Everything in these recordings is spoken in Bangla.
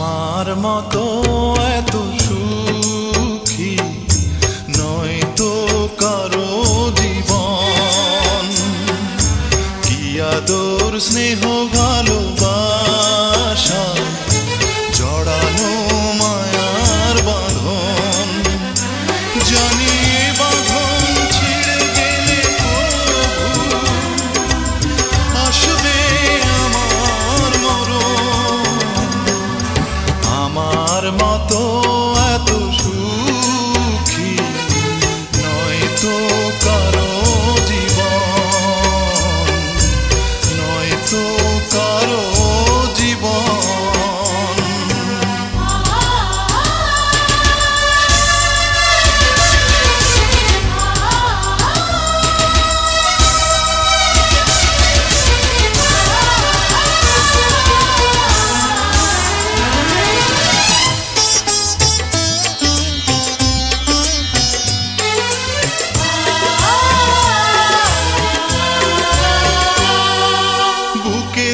আমার মতো এত সুখী নয় তো কারও জীবন। কি আদর স্নেহ ভালোবাসা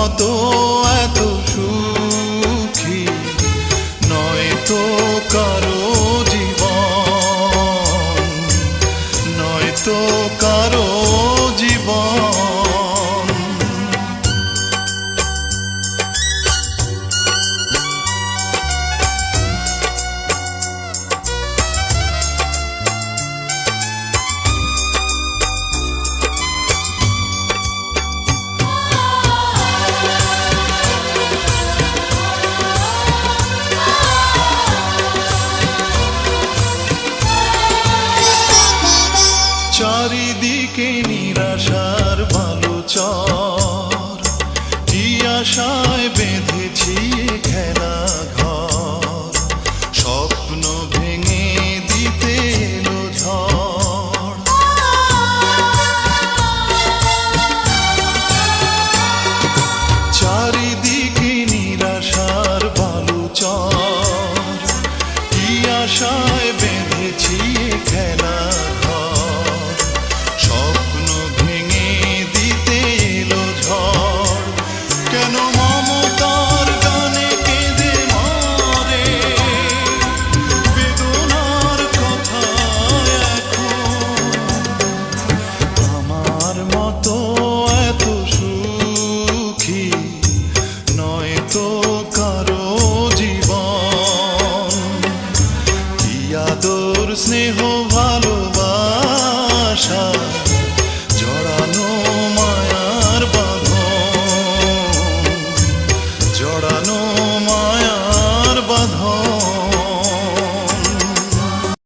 মতো এত সুখী। নয় তো কারও চারিদিকে নিরাশার ভালো চর কি আশায় খেলা